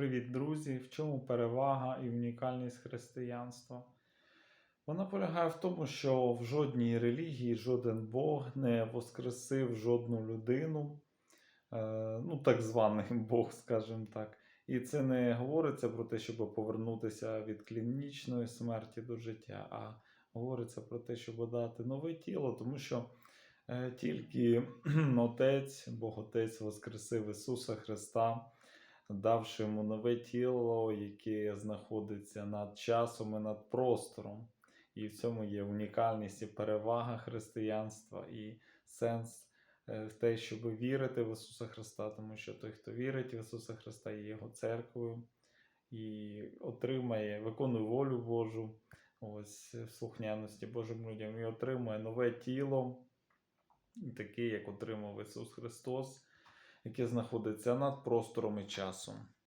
Привіт, друзі! В чому перевага і унікальність християнства? Вона полягає в тому, що в жодній релігії жоден Бог не воскресив жодну людину, е, ну, так званий Бог, скажімо так. І це не говориться про те, щоб повернутися від клінічної смерті до життя, а говориться про те, щоб дати нове тіло, тому що е, тільки Отець, Бог Отець воскресив Ісуса Христа давши йому нове тіло, яке знаходиться над часом і над простором. І в цьому є унікальність і перевага християнства, і сенс е, в те, щоб вірити в Ісуса Христа, тому що той, хто вірить в Ісуса Христа, є Його церквою і отримає, виконує волю Божу, ось в слухняності Божим людям, і отримує нове тіло, таке, як отримав Ісус Христос яке знаходиться над простором і часом.